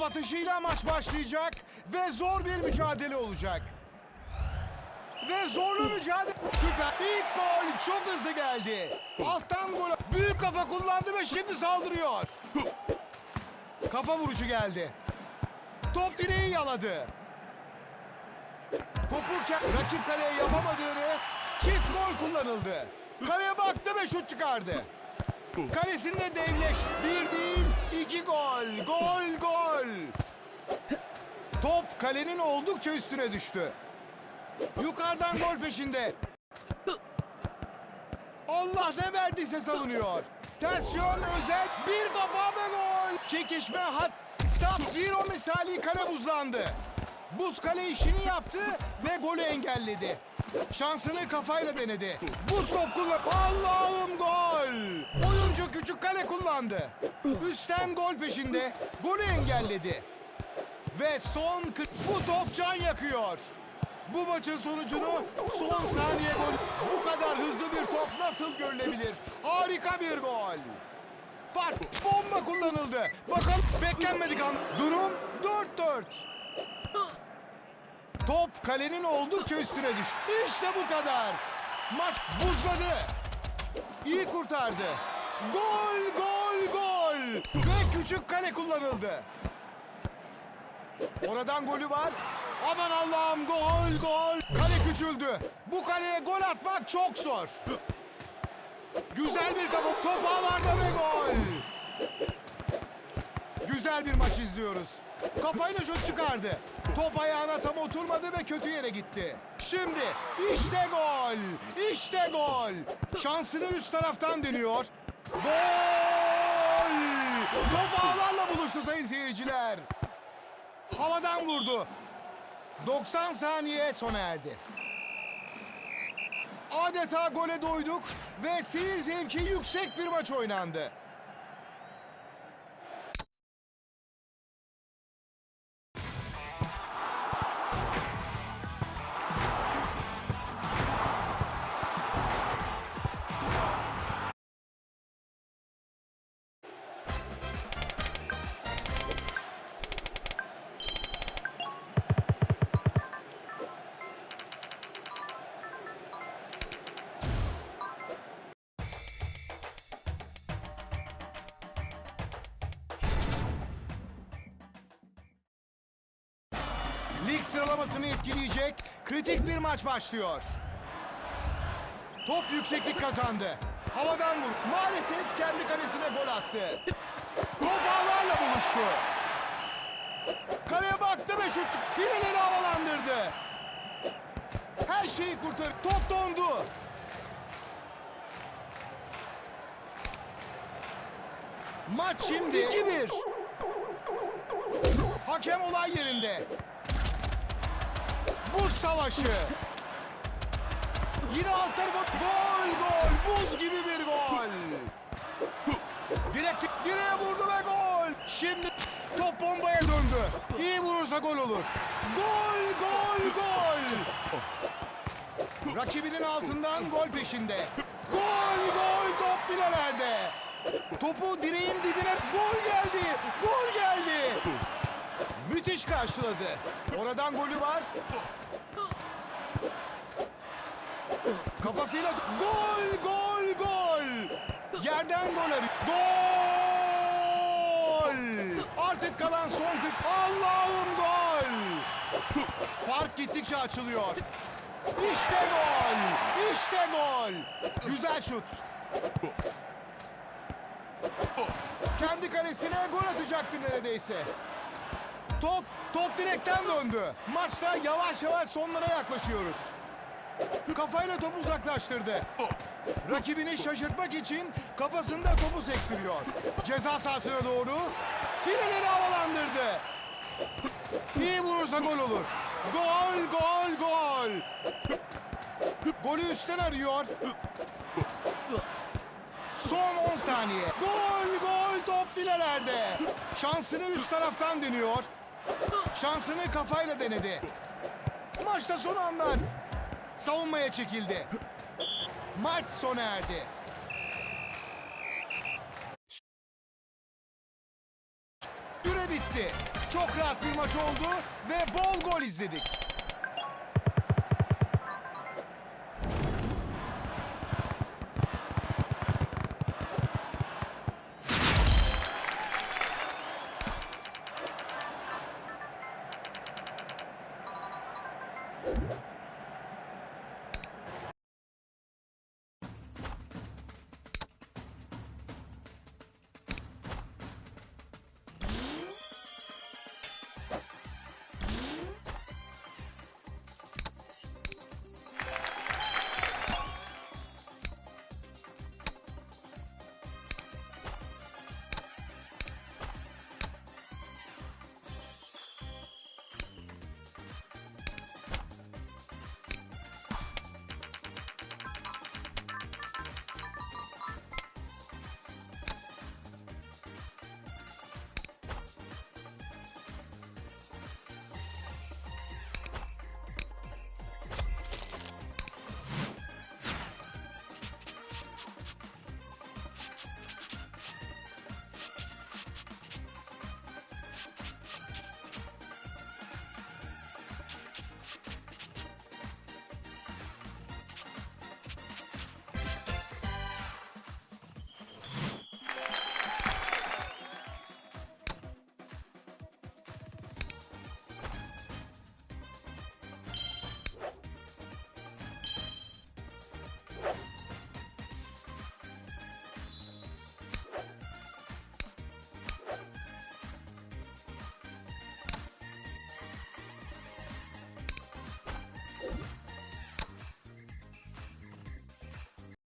Top maç başlayacak ve zor bir mücadele olacak. Ve zorlu mücadele. Süper. İlk gol çok hızlı geldi. Alttan gol. Büyük kafa kullandı ve şimdi saldırıyor. Kafa vuruşu geldi. Top direği yaladı. Topu ke- rakip kaleye yapamadığını çift gol kullanıldı. Kaleye baktı ve şut çıkardı. Kalesinde devleş. Bir değil, iki gol. Gol, gol. Top kalenin oldukça üstüne düştü. Yukarıdan gol peşinde. Allah ne verdiyse savunuyor. Ters yön özel bir kafa ve gol. Çekişme hat. Sap zero misali kale buzlandı. Buz kale işini yaptı ve golü engelledi. Şansını kafayla denedi. Buz top kullan. Allah'ım gol. Küçük kale kullandı. Üstten gol peşinde. Golü engelledi. Ve son 40 bu top can yakıyor. Bu maçın sonucunu son saniye gol. Bu kadar hızlı bir top nasıl görülebilir? Harika bir gol. Fark bomba kullanıldı. Bakalım beklenmedik an. Durum 4-4. Top kalenin oldukça üstüne düştü. İşte bu kadar. Maç buzladı. İyi kurtardı. Gol, gol, gol. Ve küçük kale kullanıldı. Oradan golü var. Aman Allah'ım gol gol. Kale küçüldü. Bu kaleye gol atmak çok zor. Güzel bir kafa. Top ağlarda ve gol. Güzel bir maç izliyoruz. Kafayla şut çıkardı. Top ayağına tam oturmadı ve kötü yere gitti. Şimdi işte gol. İşte gol. Şansını üst taraftan dönüyor. Gol. Top ağlarla buluştu sayın seyirciler. Havadan vurdu. 90 saniye sona erdi. Adeta gole doyduk ve seyir zevki yüksek bir maç oynandı. Lig sıralamasını etkileyecek kritik bir maç başlıyor. Top yükseklik kazandı. Havadan vur. Maalesef kendi kalesine gol attı. Top ağlarla buluştu. Kaleye baktı ve şut fileleri havalandırdı. Her şeyi kurtar. Top dondu. Maç şimdi 2-1. Hakem olay yerinde. Buz savaşı. Yine alt tarafa gol gol buz gibi bir gol. Direkt direğe vurdu ve gol. Şimdi top bombaya döndü. İyi vurursa gol olur. Gol gol gol. Rakibinin altından gol peşinde. Gol gol top filelerde. Topu direğin dibine gol geldi. Gol geldi. Müthiş karşıladı. Oradan golü var. Kafasıyla gol gol gol. Yerden gol arıyor. Gol! Artık kalan son 40. Allah'ım gol! Fark gittikçe açılıyor. İşte gol! İşte gol! Güzel şut. Kendi kalesine gol atacaktı neredeyse. Top, top direkten döndü. Maçta yavaş yavaş sonlara yaklaşıyoruz. Kafayla topu uzaklaştırdı. Rakibini şaşırtmak için kafasında topu sektiriyor. Ceza sahasına doğru fileleri havalandırdı. İyi vurursa gol olur. Gol, gol, gol. Golü üstten arıyor. Son 10 saniye. Gol, gol top filelerde. Şansını üst taraftan deniyor. Şansını kafayla denedi. Maçta son anlar. Savunmaya çekildi. Maç sona erdi. Süre bitti. Çok rahat bir maç oldu ve bol gol izledik.